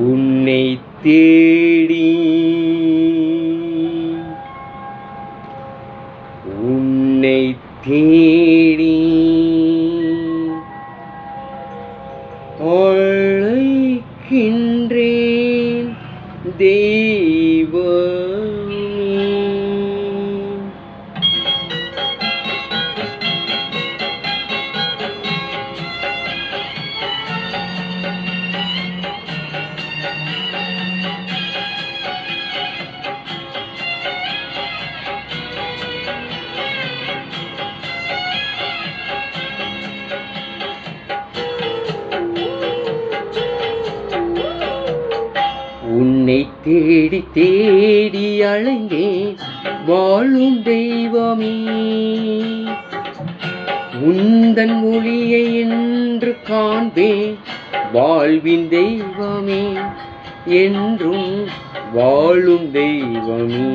உன்னை தேடி உன்னை தேடி அழைக்கின்றேன் தெய்வமே தேடி தேடி அலைந்தேன் வாழும் தெய்வமே. உந்தன் மொழியை என்று காண்பேன் வாழ்வின் தெய்வமே என்றும் வாழும் தெய்வமே.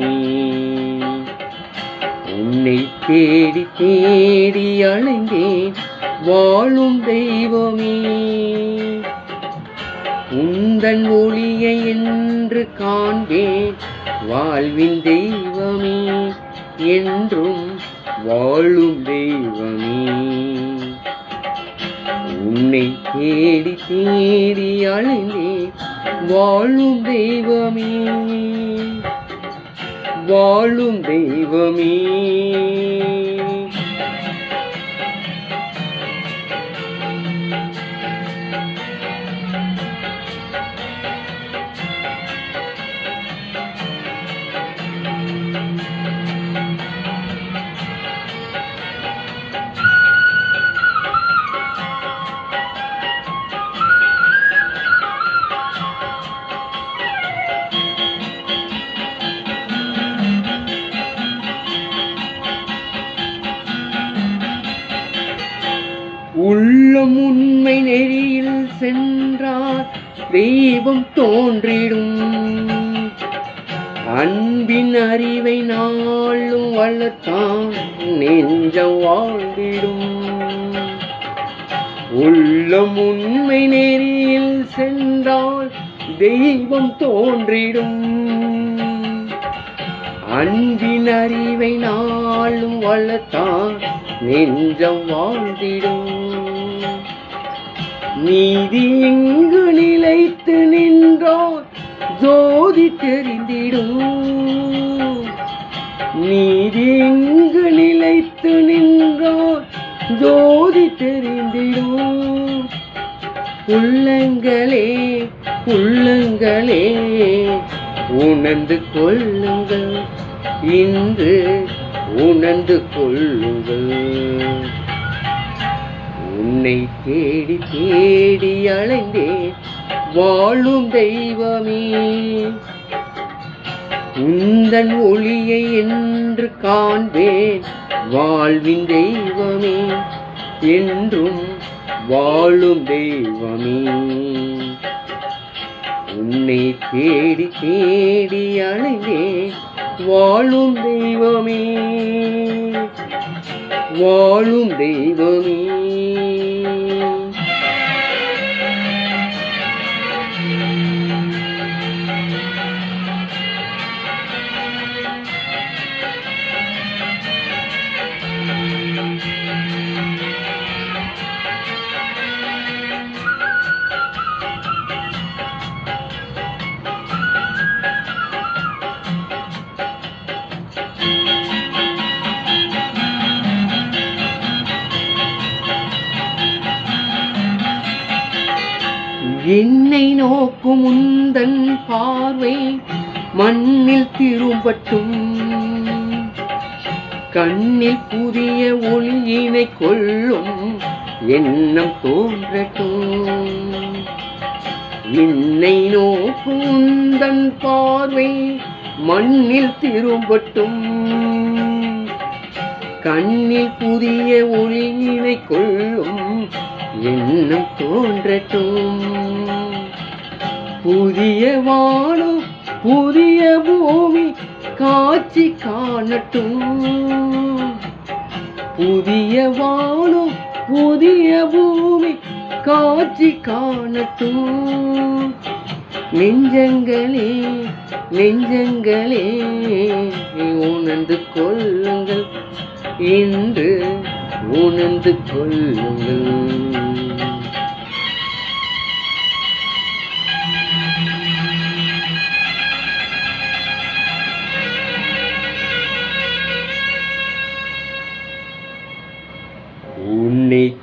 உன்னை தேடி தேடி அழைந்தேன் வாழும் தெய்வமே. உந்தன் ஒளியை என்று காண்பேன். வாழ்வின் தெய்வமே என்றும் வாழும் தெய்வமே. உன்னை தேடி தேடி அலைந்தேன் வாழும் தெய்வமே. வாழும் தெய்வமே. தெய்வம் தோன்றிடும். அன்பின் அறிவை நாளும் வளர்த்தான் நெஞ்சம் வாழ்ந்திடும். உள்ளம் உண்மை நெறியில் சென்றால் தெய்வம் தோன்றிடும். அன்பின் அறிவை நாளும் வளர்த்தான் நெஞ்சம் வாழ்ந்திடும். நீதி எங்கு நிலை உள்ளங்களே உள்ளங்களே. உணர்ந்து கொள்ளுங்கள். இன்று உணர்ந்து கொள்ளுங்கள். உன்னை தேடி தேடி அலைந்தேன் வாழும் தெய்வமே. உந்தன் ஒளியை என்று காண்பேன் வாழ்வின் தெய்வமே. என்றும் வாழும் தெய்வமே. உன்னை தேடி தேடி அழுதே வாழும் தெய்வமே. வாழும் தெய்வமே. என்னை நோக்கும் உந்தன் பார்வை மண்ணில் திரும்பட்டும். கண்ணில் புதிய ஒளியினை கொள்ளும் எண்ணம் தோன்றட்டும். என்னை நோக்கும் உந்தன் பார்வை மண்ணில் திரும்பட்டும். கண்ணில் புதிய ஒளியினை கொள்ளும் எண்ணம் தோன்றட்டும். புதிய வானம் புதிய பூமி காட்சி காணட்டும். புதிய வானம் புதிய பூமி காட்சி காணட்டும். நெஞ்சங்களே நெஞ்சங்களே உணர்ந்து கொள்ளுங்கள். இன்று உணர்ந்து கொள்ளுங்கள்.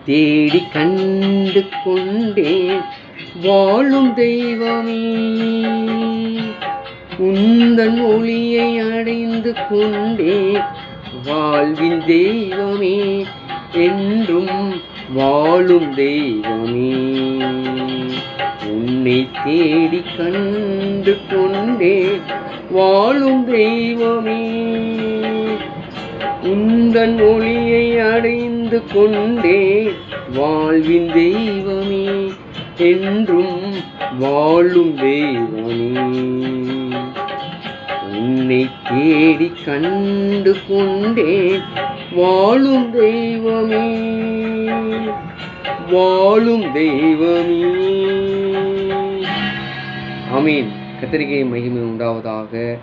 தேடி கண்டு கொண்டேன் வாழும் தெய்வமே உந்தன் ஒளியை அடைந்து கொண்டேன். வாழ்வின் தெய்வமே என்றும் வாழும் தெய்வமே உன்னை தேடி கண்டு கொண்டேன் வாழும் தெய்வமே உந்தன் ஒளியை அடைந்து கொண்டே வாழ்வின் தெய்வமே என்றும் வாழும் தெய்வமே உன்னை தேடி கண்டு கொண்டே வாழும் தெய்வமே வாழும் தெய்வமே. அமீன் கத்திரிகை மகிமை உண்டாவதாக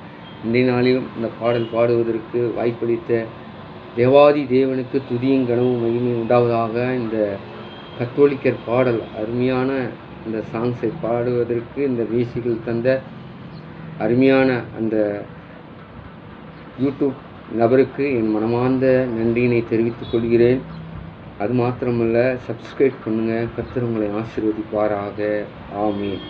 இன்றைய நாளிலும் இந்த பாடல் பாடுவதற்கு வாய்ப்பளித்த தேவாதி தேவனுக்கு துதியும் கனவும் மகிமை உண்டாவதாக இந்த கத்தோலிக்கர் பாடல் அருமையான இந்த சாங்ஸை பாடுவதற்கு இந்த வீசிகள் தந்த அருமையான அந்த யூடியூப் நபருக்கு என் மனமார்ந்த நன்றியினை தெரிவித்துக் கொள்கிறேன். அது மாத்திரமல்ல சப்ஸ்கிரைப் பண்ணுங்கள் கர்த்தர் ஆசீர்வதிப்பாராக. ஆமீன்.